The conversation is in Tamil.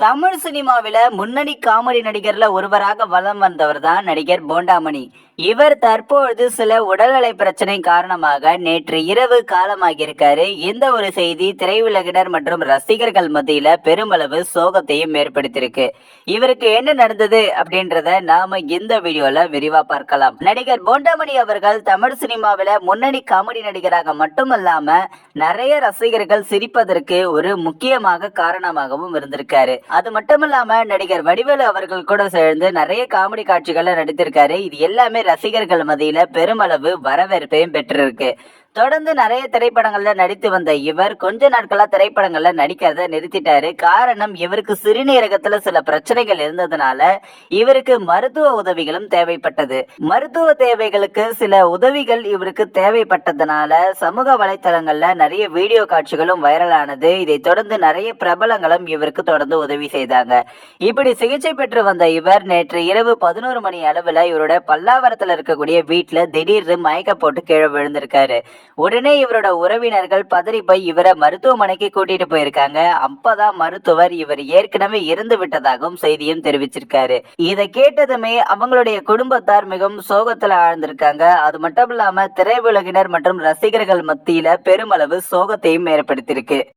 தமிழ் சினிமாவில முன்னணி காமெடி நடிகர்ல ஒருவராக வலம் வந்தவர் தான் நடிகர் போண்டாமணி. இவர் தற்பொழுது சில உடல்நலை பிரச்சனை காரணமாக நேற்று இரவு காலமாகியிருக்காரு. இந்த ஒரு செய்தி திரையுலகினர் மற்றும் ரசிகர்கள் மத்தியில பெருமளவு சோகத்தையும் ஏற்படுத்தியிருக்கு. இவருக்கு என்ன நடந்தது அப்படின்றத நாம இந்த வீடியோல விரிவா பார்க்கலாம். நடிகர் போண்டாமணி அவர்கள் தமிழ் சினிமாவில முன்னணி காமெடி நடிகராக மட்டுமல்லாம நிறைய ரசிகர்கள் சிரிப்பதற்கு ஒரு முக்கியமாக காரணமாகவும் இருந்திருக்காரு. அது மட்டும் இல்லாம நடிகர் வடிவேலு அவர்கள் கூட சேர்ந்து நிறைய காமெடி காட்சிகள்ல நடித்திருக்காரு. இது எல்லாமே ரசிகர்கள் மத்தியில பெருமளவு வரவேற்பையும் பெற்றிருக்கு. தொடர்ந்து நிறைய திரைப்படங்கள்ல நடித்து வந்த இவர் கொஞ்ச நாட்களா திரைப்படங்கள்ல நடிக்கிறத நிறுத்திட்டாரு. காரணம் இவருக்கு சிறுநீரகத்துல சில பிரச்சனைகள் இருந்ததுனால இவருக்கு மருத்துவ உதவிகளும் தேவைப்பட்டது. மருத்துவ தேவைகளுக்கு சில உதவிகள் இவருக்கு தேவைப்பட்டதுனால சமூக வலைத்தளங்கள்ல நிறைய வீடியோ காட்சிகளும் வைரலானது. இதை தொடர்ந்து நிறைய பிரபலங்களும் இவருக்கு தொடர்ந்து உதவி செய்தாங்க. இப்படி சிகிச்சை பெற்று வந்த இவர் நேற்று இரவு பதினோரு மணி அளவுல இவரோட பல்லாவரத்துல இருக்கக்கூடிய வீட்டுல திடீர்னு மயக்க போட்டு கீழே விழுந்திருக்காரு. உடனே இவரோட உறவினர்கள் பதறி போய் இவரை மருத்துவமனைக்கு கூட்டிட்டு போயிருக்காங்க. அப்பதான் மருத்துவர் இவர் ஏற்கனவே இறந்து விட்டதாகவும் செய்தியும் தெரிவிச்சிருக்காரு. இதை கேட்டதுமே அவங்களுடைய குடும்பத்தார் மிகவும் சோகத்துல ஆழ்ந்திருக்காங்க. அது மட்டும் இல்லாம திரையுலகினர் மற்றும் ரசிகர்கள் மத்தியில பெருமளவு சோகத்தையும் ஏற்படுத்தியிருக்கு.